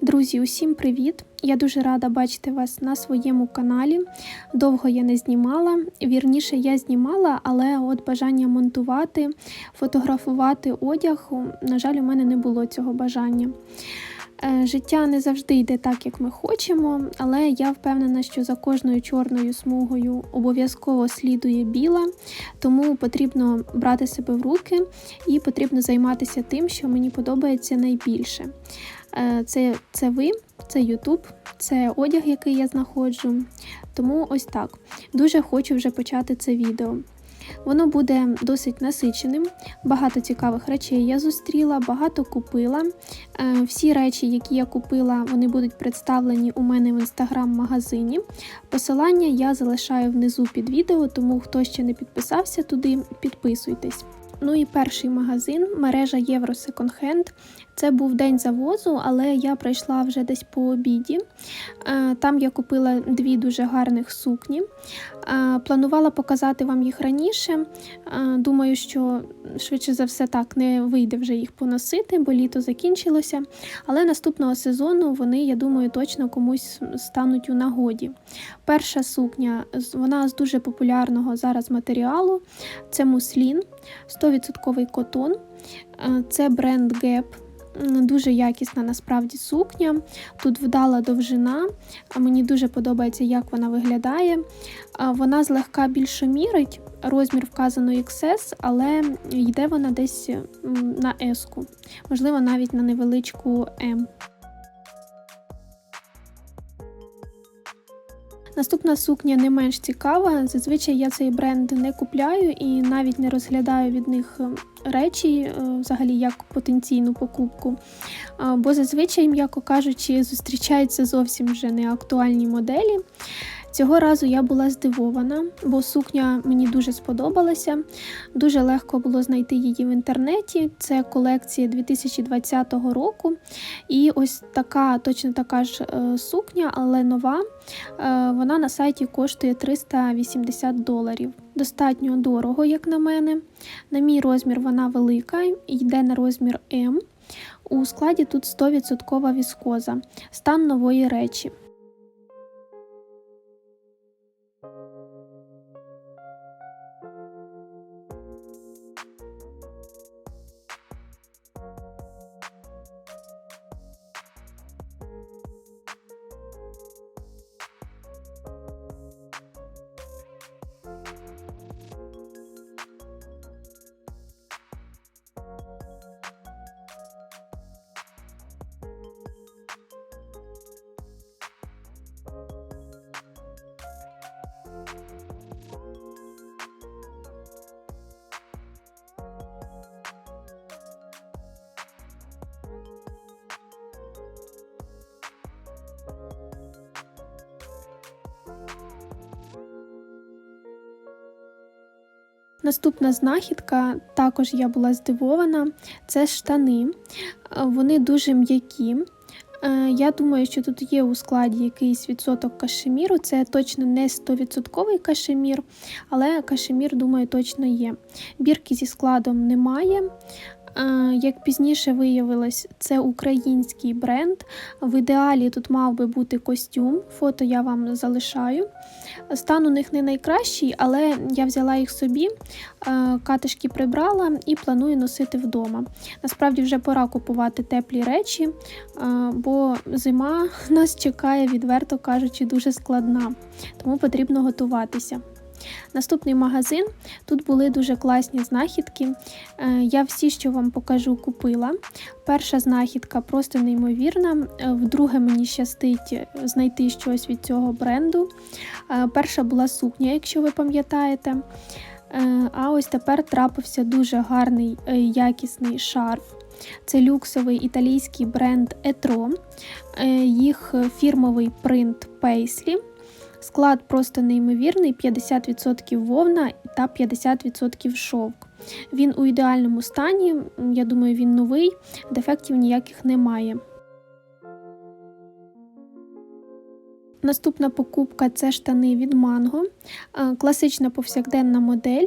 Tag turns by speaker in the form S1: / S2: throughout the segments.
S1: Друзі, усім привіт! Я дуже рада бачити вас на своєму каналі. Довго я не знімала. Вірніше, я знімала, але от бажання монтувати, фотографувати одяг, на жаль, у мене не було цього бажання. Е, Життя не завжди йде так, як ми хочемо, але я впевнена, що за кожною чорною смугою обов'язково слідує біла, тому потрібно брати себе в руки і потрібно займатися тим, що мені подобається найбільше. Е, Це, це ви, це Ютуб, це одяг, який я знаходжу. Тому ось так. Дуже хочу вже почати це відео. Воно буде досить насиченим, багато цікавих речей я зустріла, багато купила. Е, Всі речі, які я купила, вони будуть представлені у мене в інстаграм-магазині. Посилання я залишаю внизу під відео, тому хто ще не підписався туди, підписуйтесь. Ну і перший магазин мережа Євро Секонд-Хенд. Це був день завозу, але я прийшла вже десь по обіді. Е, Там я купила дві дуже гарних сукні. Е, Планувала показати вам їх раніше. Е, Думаю, що швидше за все так не вийде вже їх поносити, бо літо закінчилося. Але наступного сезону вони, я думаю, точно комусь стануть у нагоді. Перша сукня вона з дуже популярного зараз матеріалу. Це муслін, 100% котон. Це бренд Gap. Дуже якісна насправді сукня. Тут вдала довжина. Мені дуже подобається, як вона виглядає. Вона злегка більше мірить. Розмір вказано XS, але йде вона десь на S. Можливо, навіть на невеличку M. Наступна сукня не менш цікава. Зазвичай я цей бренд не купляю і навіть не розглядаю від них е, речі, е, взагалі як потенційну покупку. Бо зазвичай, м'яко кажучи, зустрічаються зовсім вже не актуальні моделі. Цього разу я була здивована, бо сукня мені дуже сподобалася. Дуже легко було знайти її в інтернеті. Це колекція 2020 року. І ось така, точно така ж е, сукня, але нова. Е, Вона на сайті коштує 380 доларів. Достатньо дорого, як на мене. На мій розмір вона велика, йде на розмір М. У складі тут 100% віскоза, стан нової речі. Наступна знахідка, також я була здивована, це штани. Е, Вони дуже м'які. Е, Я думаю, що тут є у складі якийсь відсоток кашеміру. Це точно не 100% кашемір, але кашемір, думаю, точно є. Бірки зі складом немає. Е, Як пізніше виявилось, це український бренд. В ідеалі тут мав би бути костюм. Фото я вам залишаю. Стан у них не найкращий, але я взяла їх собі, е, катишки прибрала і планую носити вдома. Насправді вже пора купувати теплі речі, е, бо зима нас чекає, відверто кажучи, дуже складна, тому потрібно готуватися. Наступний магазин. Тут були дуже класні знахідки. Е, Я всі, що вам покажу, купила. Перша знахідка просто неймовірна. Е, Вдруге мені щастить е, знайти щось від цього бренду. Перша була сукня, якщо ви пам'ятаєте. А ось тепер трапився дуже гарний якісний шарф. Це люксовий італійський бренд Etro. Е, Їх фірмовий принт Paisley. Склад просто неймовірний: 50% вовна та 50% шовк. Він у ідеальному стані, я думаю, він новий, дефектів ніяких немає. Наступна покупка це штани від. Е, Класична повсякденна модель.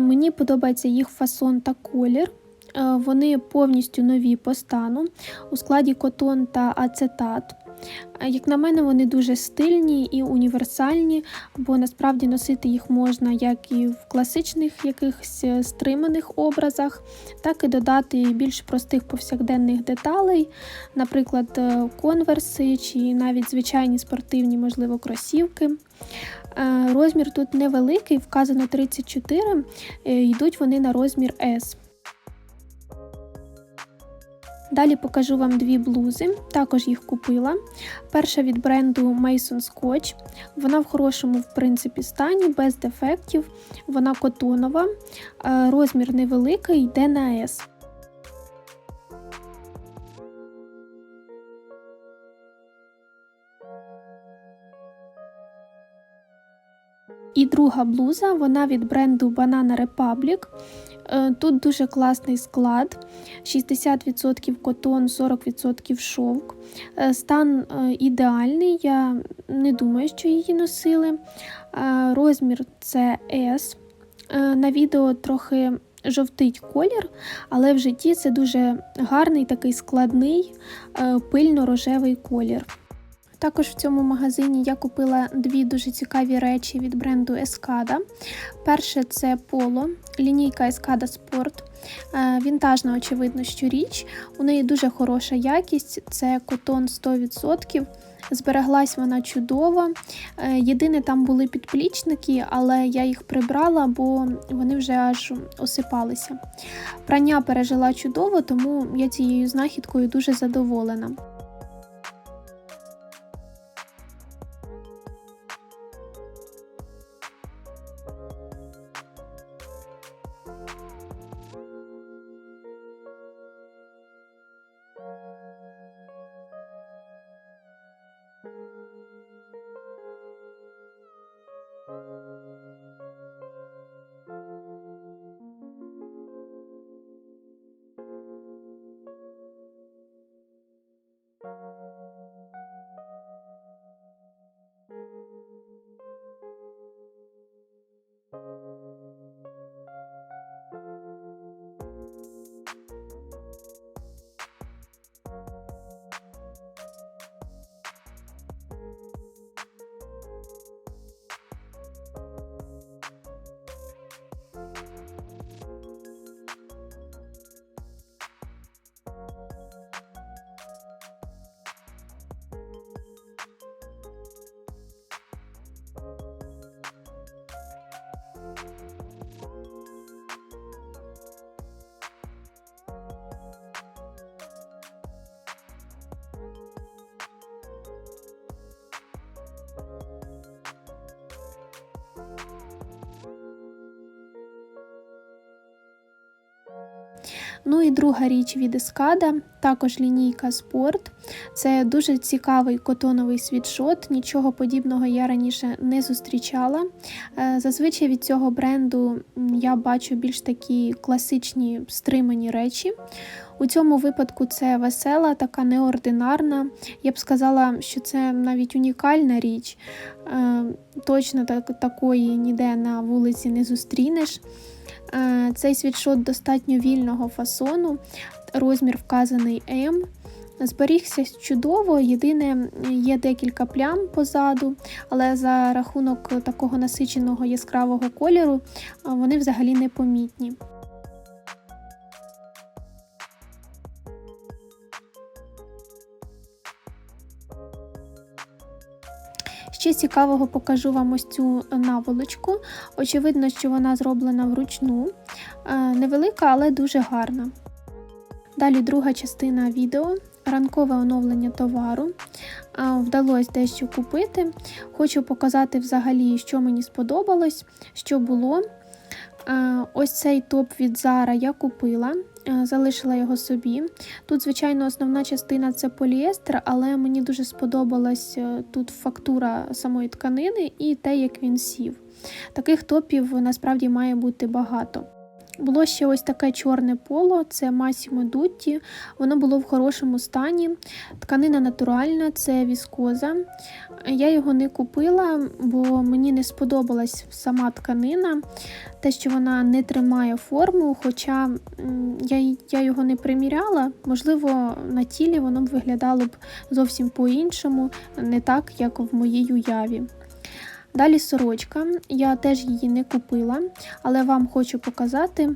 S1: Мені подобається їх фасон та колір. Вони повністю нові по стану у складі котон та ацетат. Е, Як на мене, вони дуже стильні і універсальні, бо насправді носити їх можна як і в класичних якихось е, стриманих образах, так і додати більш простих повсякденних деталей, наприклад, е, конверси чи навіть звичайні спортивні, можливо, кросівки. Розмір тут невеликий, вказано 34, е, йдуть вони на розмір S. Далі покажу вам дві блузи, також їх купила. Перша від бренду Mason Scotch. Вона в хорошому, в принципі, стані, без дефектів. Вона котонова, е, розмір невеликий, йде на S. І друга блуза, вона від бренду Banana Republic. Е, Тут дуже класний склад: 60% котон, 40% шовк. Е, Стан е, ідеальний, я не думаю, що її носили. Розмір це S. На відео трохи жовтить колір, але в житті це дуже гарний, такий складний, пильно-рожевий колір. Також в цьому магазині я купила дві дуже цікаві речі від бренду Escada. Перше це поло, лінійка Escada Sport. Е, Вінтажна, очевидно, що річ. У неї дуже хороша якість, це котон 100%. Збереглась вона чудово. Е, Єдине, там були підплічники, але я їх прибрала, бо вони вже аж осипалися. Прання пережила чудово, тому я цією знахідкою дуже задоволена. Ну і друга річ від Escada, також лінійка Sport. Це дуже цікавий котоновий світшот. Нічого подібного я раніше не зустрічала. Е, Зазвичай від цього бренду я бачу більш такі класичні стримані речі. У цьому випадку це весела, така неординарна. Я б сказала, що це навіть унікальна річ. Е, Точно так, такої ніде на вулиці не зустрінеш. Е, Цей світшот достатньо вільного фасону, розмір вказаний М. Зберігся чудово, єдине є декілька плям позаду, але за рахунок такого насиченого яскравого кольору вони взагалі не помітні. Ще цікавого покажу вам ось цю наволочку. Очевидно, що вона зроблена вручну. Е, Невелика, але дуже гарна. Далі друга частина відео. Ранкове оновлення товару. Вдалося дещо купити. Хочу показати взагалі, що мені сподобалось, що було. Ось цей топ від Zara я купила, залишила його собі. Тут, звичайно, основна частина це поліестер, але мені дуже сподобалась е, тут фактура самої тканини і те, як він сів. Таких топів насправді має бути багато. Було ще ось таке чорне поло, це Massimo Dutti. Воно було в хорошому стані. Тканина натуральна, це віскоза. Я його не купила, бо мені не сподобалась сама тканина, те, що вона не тримає форму, хоча я я його не приміряла, можливо, на тілі воно б виглядало б зовсім по-іншому, не так, як в моїй уяві. Далі сорочка, я теж її не купила, але вам хочу показати.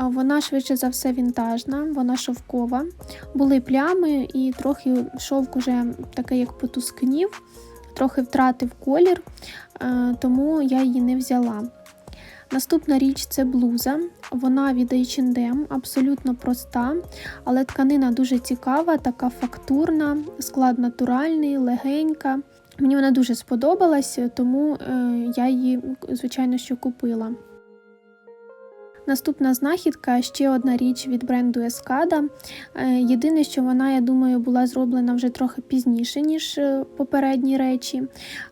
S1: Вона швидше за все вінтажна, вона шовкова. Були плями і трохи шовк уже такий, як потускнів, трохи втратив колір, тому я її не взяла. Наступна річ це блуза. Вона від H&M, абсолютно проста, але тканина дуже цікава, така фактурна, склад натуральний, легенька. Мені вона дуже сподобалась, тому е, я її, звичайно, що купила. Наступна знахідка ще одна річ від бренду Ескада. Єдине, що вона, я думаю, була зроблена вже трохи пізніше, ніж е, попередні речі.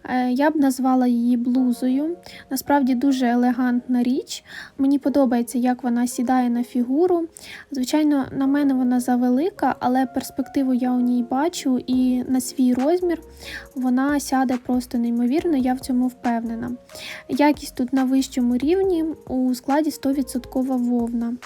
S1: Е, я б назвала її блузою. Насправді дуже елегантна річ. Мені подобається, як вона сідає на фігуру. Звичайно, на мене вона завелика, але перспективу я у ній бачу і на свій розмір вона сяде просто неймовірно, я в цьому впевнена. Якість тут на вищому рівні у складі 100% вовна.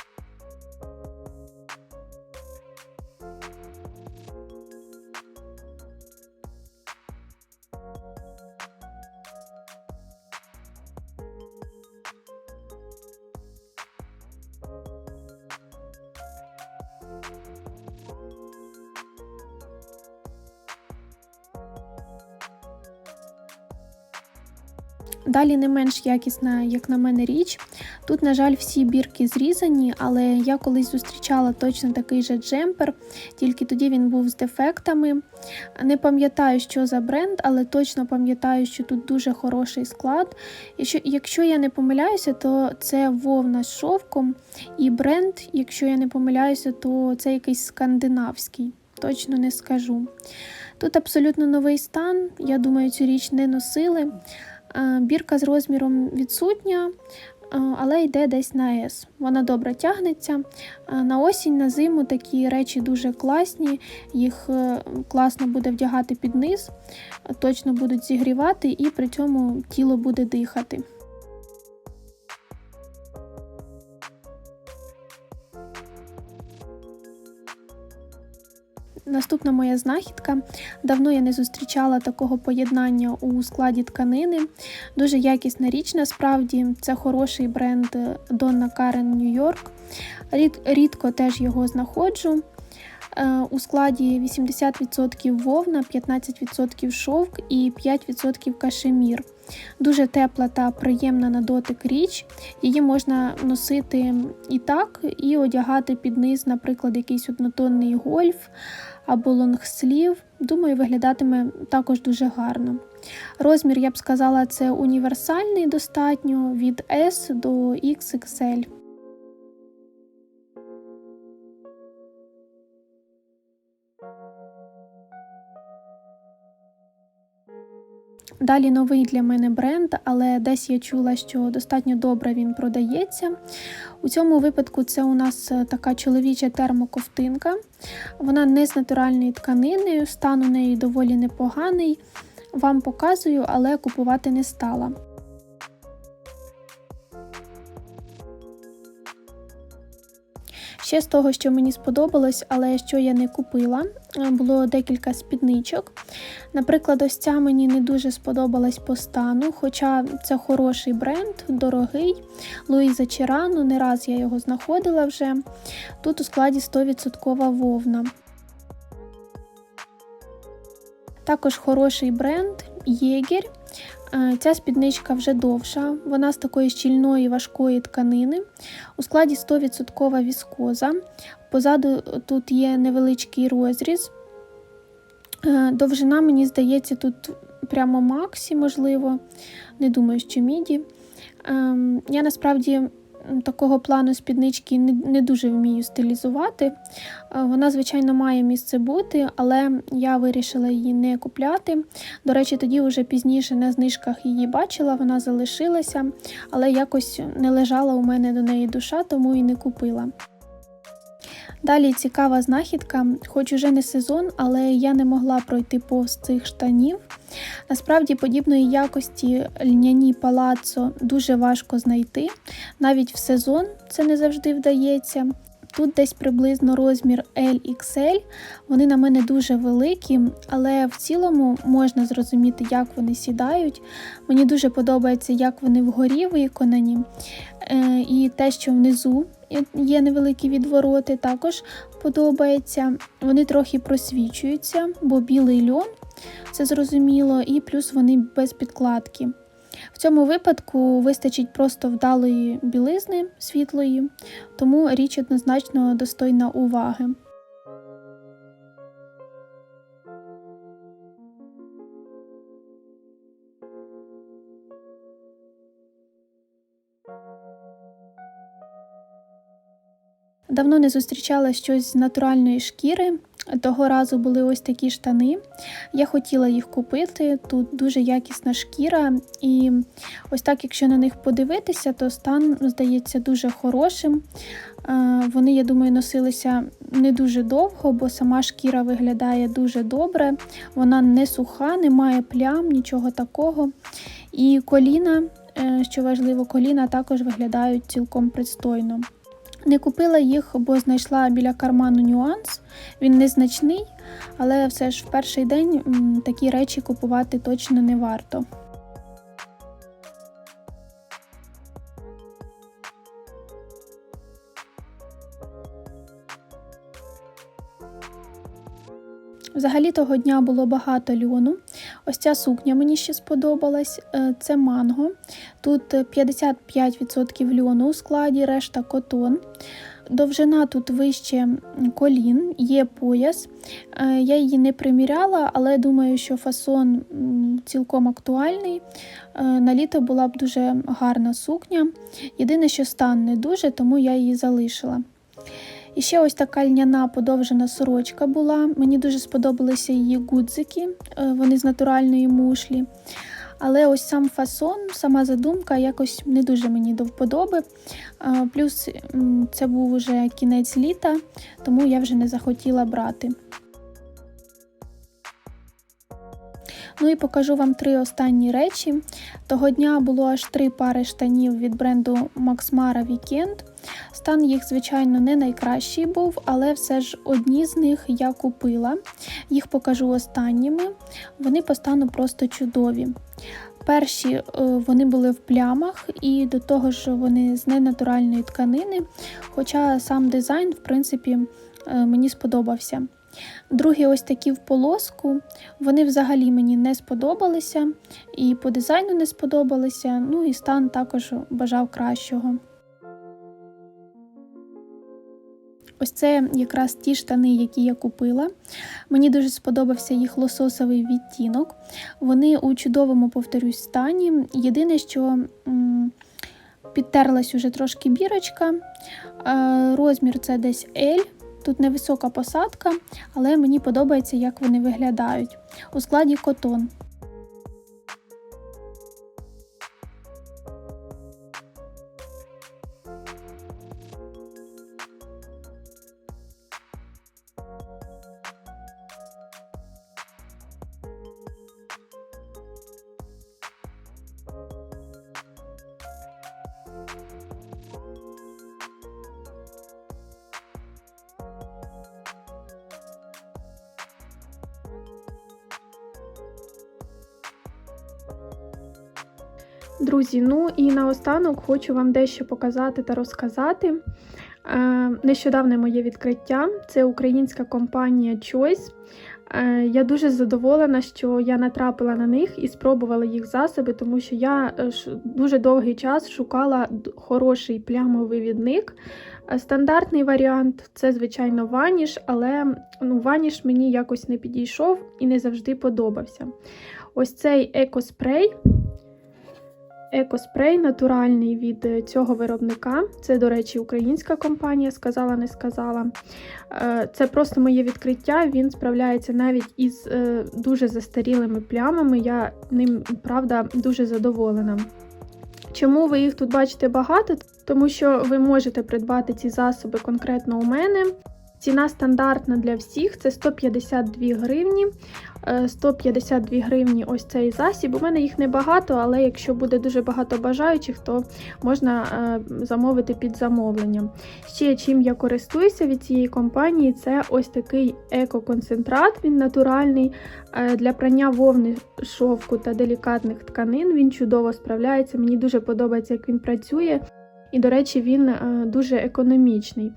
S1: Далі не менш якісна, як на мене, річ. Тут, на жаль, всі бірки зрізані, але я колись зустрічала точно такий же джемпер, тільки тоді він був з дефектами. Не пам'ятаю, що за бренд, але точно пам'ятаю, що тут дуже хороший склад. Якщо, я не помиляюся, то це вовна з шовком. І бренд, якщо я не помиляюся, то це якийсь скандинавський. Точно не скажу. Тут абсолютно новий стан, я думаю, цю річ не носили. Бірка з розміром відсутня, але йде десь на С. Вона добре тягнеться. На осінь, на зиму такі речі дуже класні, їх е, класно буде вдягати під низ, точно будуть зігрівати, і при цьому тіло буде дихати. Наступна моя знахідка. Давно я не зустрічала такого поєднання у складі тканини. Дуже якісна річ, насправді, це хороший бренд Donna Karen New York. Рідко теж його знаходжу. Е, у складі 80% вовна, 15% шовк і 5% кашемір. Дуже тепла та приємна на дотик річ. Її можна носити і так, і одягати під низ, наприклад, якийсь однотонний гольф або лонгслів. Думаю, виглядатиме також дуже гарно. Розмір, я б сказала, це універсальний достатньо від S до XXL. Далі новий для мене бренд, але десь я чула, що достатньо добре він продається. У цьому випадку це у нас е, така чоловіча термоковтинка. Вона не з натуральної тканини, стан у неї доволі непоганий. Вам показую, але купувати не стала. Ще з того, що мені сподобалось, але що я не купила, е, було декілька спідничок. Наприклад, ось ця мені не дуже сподобалась по стану, хоча це хороший бренд, дорогий. Луїза Чирано, не раз я його знаходила вже. Тут у складі 100% вовна. Також хороший бренд Єгер. Е, ця спідничка вже довша, вона з такої щільної важкої тканини. У складі 100% віскоза. Позаду тут є невеличкий розріз. Е, довжина, мені здається, тут прямо максі, можливо, не думаю, що міді. Ем, я насправді такого плану спіднички не, дуже вмію стилізувати. Е, Вона, звичайно, має місце бути, але я вирішила її не купляти. До речі, тоді вже пізніше на знижках її бачила, вона залишилася, але якось не лежала у мене до неї душа, тому і не купила. Далі цікава знахідка, хоч уже не сезон, але я не могла пройти повз цих штанів. Насправді подібної якості льняні палацо дуже важко знайти. Навіть в сезон це не завжди вдається. Тут десь приблизно розмір LXL. Вони на мене дуже великі, але в цілому можна зрозуміти, як вони сідають. Мені дуже подобається, як вони вгорі виконані. Е, І те, що внизу є невеликі відвороти, також подобається. Вони трохи просвічуються, бо білий льон, це зрозуміло, і плюс вони без підкладки. В цьому випадку вистачить просто вдалої білизни світлої, тому річ однозначно достойна уваги. Давно не зустрічала щось з натуральної шкіри. Того разу були ось такі штани. Я хотіла їх купити. Тут дуже якісна шкіра, і ось так, якщо на них подивитися, то стан здається дуже хорошим. Е, Вони, я думаю, носилися не дуже довго, бо сама шкіра виглядає дуже добре. Вона не суха, не має плям, нічого такого. І коліна, е, що важливо, коліна також виглядають цілком пристойно. Не купила їх, бо знайшла біля карману нюанс. Він незначний, але все ж в перший день такі речі купувати точно не варто. Взагалі того дня було багато льону. Ось ця сукня мені ще сподобалась. Е, Це манго. Тут 55% льону у складі, решта котон. Довжина тут вище колін, є пояс. Е, Я її не приміряла, але думаю, що фасон цілком актуальний. Е, На літо була б дуже гарна сукня. Єдине, що стан не дуже, тому я її залишила. І ще ось така льняна подовжена сорочка була. Мені дуже сподобалися її гудзики, е, вони з натуральної мушлі. Але ось сам фасон, сама задумка якось не дуже мені до вподоби. Е, Плюс це був уже кінець літа, тому я вже не захотіла брати. Ну і покажу вам три останні речі. Того дня було аж три пари штанів від бренду Max Mara Weekend. Стан їх, звичайно, не найкращий був, але все ж одні з них я купила. Їх покажу останніми. Вони по стану просто чудові. Перші е, вони були в плямах, і до того ж вони з ненатуральної тканини, хоча сам дизайн, в принципі, е, мені сподобався. Другі ось такі в полоску, вони взагалі мені не сподобалися, і по дизайну не сподобалися, ну і стан також бажав кращого. Ось це якраз ті штани, які я купила. Мені дуже сподобався їх лососовий відтінок. Вони у чудовому, повторюсь, стані. Єдине, що підтерлась уже трошки бірочка. Розмір це десь L. Тут невисока посадка, але мені подобається, як вони виглядають. У складі котон. Друзі, ну і наостанок хочу вам дещо показати та розказати. Е, Нещодавне моє відкриття це українська компанія Choice. Е, Я дуже задоволена, що я натрапила на них і спробувала їх засоби, тому що я е, дуже довгий час шукала хороший плямовий відник. Е, Стандартний варіант це, звичайно, ваніш, але ну, ваніш мені якось не підійшов і не завжди подобався. Ось цей екоспрей. Екоспрей натуральний від е, цього виробника. Це, до речі, українська компанія, сказала, не сказала. Е, Це просто моє відкриття. Він справляється навіть із е, дуже застарілими плямами. Я ним, правда, дуже задоволена. Чому ви їх тут бачите багато? Тому що ви можете придбати ці засоби конкретно у мене. Ціна стандартна для всіх це 152 гривні. Е, 152 гривні ось цей засіб. У мене їх небагато, але якщо буде дуже багато бажаючих, то можна е, замовити під замовленням. Ще чим я користуюся від цієї компанії, це ось такий екоконцентрат. Він натуральний е, для прання вовни шовку та делікатних тканин. Він чудово справляється. Мені дуже подобається, як він працює. І, до речі, він е, дуже економічний.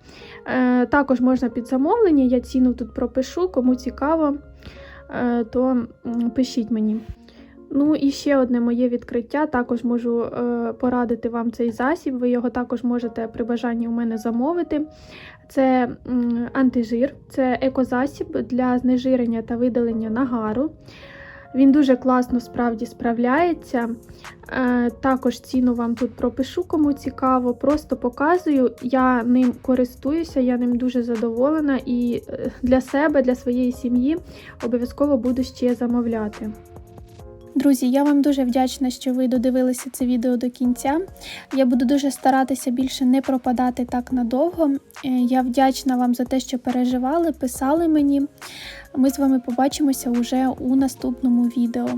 S1: Е, Також можна під замовлення, я ціну тут пропишу, кому цікаво, е, то пишіть мені. Ну і ще одне моє відкриття. Також можу порадити вам цей засіб. Ви його також можете при бажанні у мене замовити. Це антижир, це екозасіб для знежирення та видалення нагару. Він дуже класно справді справляється. Е, також ціну вам тут пропишу, кому цікаво. Просто показую. Я ним користуюся, я ним дуже задоволена і е, для себе, для своєї сім'ї обов'язково буду ще замовляти. Друзі, я вам дуже вдячна, що ви додивилися це відео до кінця. Я буду дуже старатися більше не пропадати так надовго. Е, Я вдячна вам за те, що переживали, писали мені. Ми з вами побачимося уже у наступному відео.